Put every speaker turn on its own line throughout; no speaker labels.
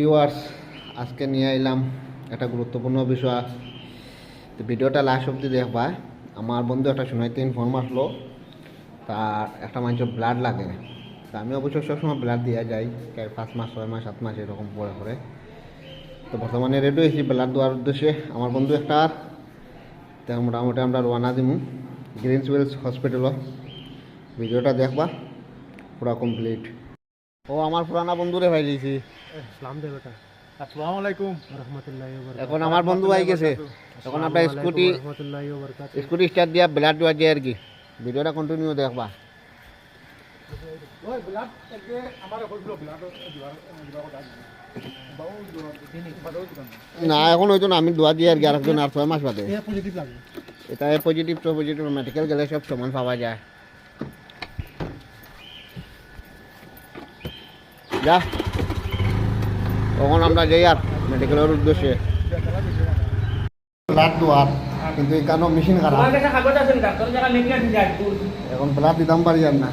Viewers আজকে নিয়ে এলাম একটা গুরুত্বপূর্ণ বিষয়। তো ভিডিওটা লাস্ট অব্দি দেখবা। আমার বন্ধু একটা শুনাইতে ইনফর্ম আসলো। তার একটা মানুষের ব্লাড লাগে। তা আমি অবশ্য সবসময় ব্লাড দিয়ে যাই। পাঁচ মাস, ছয় মাস, সাত মাস এরকম পরে পরে। তো বর্তমানে রেডি হয়েছি ব্লাড দেওয়ার উদ্দেশ্যে। আমার বন্ধু একটা আর। তা মোটামুটি আমরা রওনা দিমু গ্রিনস ওয়েলস হসপিটালও ভিডিওটা দেখবা। পুরা কমপ্লিট ও, আমার পুরানা বন্ধুরে ভাই দিয়েছি
সালাম দে বেটা আসসালামু আলাইকুম রহমতুল্লাহি ওয়া বারাকাতুহু।
এখন আমার বন্ধু আই গেছে। এখন আমরা স্কুটি
রহমতুল্লাহি ওয়া বারাকাতুহু।
স্কুটি স্টার্ট দিয়া ব্লাড দেওয়া যায় আর কি। ভিডিওটা কন্টিনিউ দেখবা।
ওই ব্লাড একে আমার কইলো ব্লাড দিবার দিবার কথা বাউ দিনি বাদও দিবান
না এখন হয়তো না আমি দোয়া দিয়ে আর কি আরেকজন আর ছয় মাস বাদে।
এ পজিটিভ লাগে।
এটা পজিটিভ তো পজিটিভ মেডিকেল গেলে সব সমান পাওয়া যায়। যা। তখন আমরা যাই আর মেডিকেলের উদ্দেশ্যে। ব্লাড দেওয়ার কিন্তু এখানেও মেশিন খারাপ। এখন ব্লাড দিতাম পারি আর না।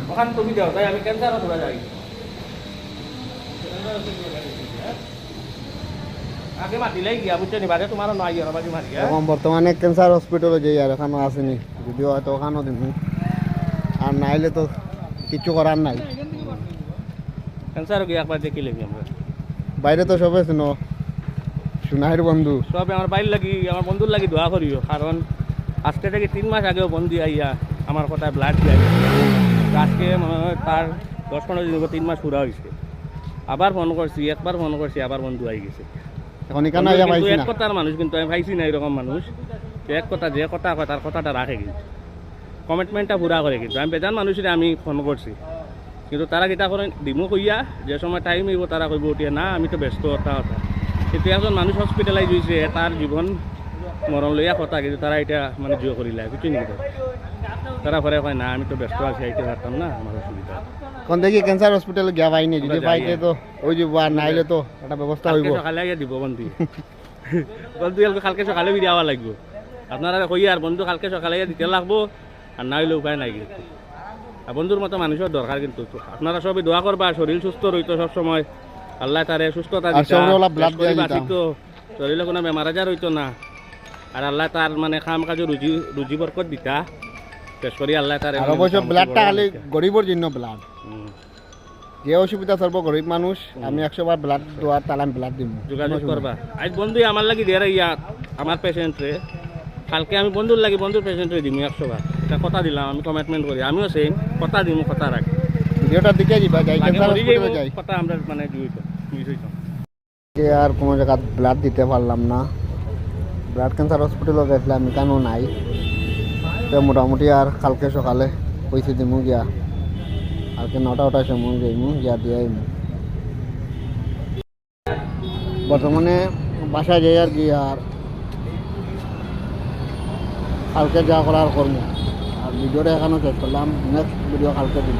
হ্যাঁ?
এখন বর্তমানে ক্যান্সার হসপিটালে যাই আর এখানেও আসেনি। যদিও হয়তো ওখানেও দিন। আর নাইলে তো কিছু করার নাই।
ক্যান্সারও গিয়ে একবার দেখি আমরা।
বাইরে তো সবে শুনো সোনাইর বন্ধু।
সব আমার বাইর লাগি আমার বন্ধুর লাগি দোয়া করিও কারণ আজকে থেকে তিন মাস আগেও বন্ধু আইয়া আমার কথা ব্লাড দিয়ে আজকে মনে হয় তার দশ পনেরো দিন তিন মাস পুরা হয়েছে আবার ফোন করছি একবার ফোন করছি আবার বন্ধু আই গেছে।
এখন এখানে আইয়া
এক কথার মানুষ কিন্তু আমি পাইছি না এরকম মানুষ। এক কথা যে কথা কয় তার কথাটা রাখে কিন্তু। কমিটমেন্টটা পুরা করে কিন্তু। আমি বেজান মানুষের আমি ফোন করছি। কিন্তু তারা কিতা করে ডিমো কইয়া যে সময় টাইম হইব তারা কইব উঠিয়া না আমি তো ব্যস্ত কথা। কথা কিন্তু একজন মানুষ হসপিটালাইজ হয়েছে তার জীবন মরণ লইয়া কথা কিন্তু তারা এটা মানে জিও করিলা কিছু নাকি তারা পরে কয় না আমি তো ব্যস্ত আছি আইতে পারতাম না আমার অসুবিধা।
এখন দেখি ক্যান্সার হসপিটালে গিয়া পাইনি যদি পাইতে তো ওই যে আর নাইলে তো একটা ব্যবস্থা হইব
সকালে আগে দিব বন্ধু। বন্ধু কালকে সকালে বিয়ে দেওয়া লাগবো। আপনারা কই আর বন্ধু কালকে সকালে দিতে লাগবো আর না হইলে উপায় নাই কিন্তু। বন্ধুর মতো মানুষের দরকার কিন্তু আপনারা সবই দোয়া করবা শরীর সুস্থ রইতো সব সময় আল্লাহ তারে সুস্থতা দিতা,
দিয়া।
শরীরে কোনো বেমার আজার হইতো না। আর আল্লাহ তার মানে খাম কাজে রুজি রুজি বরকত দিতা। শেষ করি আল্লাহ তার
অবশ্য ব্লাডটা খালি গরিবর জন্য ব্লাড যে অসুবিধা সর্ব গরিব মানুষ আমি একশো বার ব্লাড দেওয়ার তাহলে আমি ব্লাড দিব
যোগাযোগ করবা আজ বন্ধু আমার লাগি দিয়ে ইয়া আমার পেশেন্টরে কালকে আমি বন্ধুর লাগি বন্ধুর পেশেন্টরে দিম একশো বার এটা কথা দিলাম আমি কমিটমেন্ট করি। আমিও সেম কথা দিম কথা রাখি।
ভিডিওটার দিকে যাবা যাই
কথা আমরা মানে
যে আর কোনো জায়গা ব্লাড দিতে পারলাম না। ব্লাড ক্যান্সার হসপিটালও দেখলাম এখানেও নাই। তো মোটামুটি আর কালকে সকালে পয়সা দিমু গিয়া কালকে নটা ওটার সময় যাইমু গিয়া দিয়ে বর্তমানে বাসায় যাই আর কি আর কালকে যা করার করব ভিডিওটা এখানেও শেষ করলাম নেক্সট ভিডিও কালকে দিন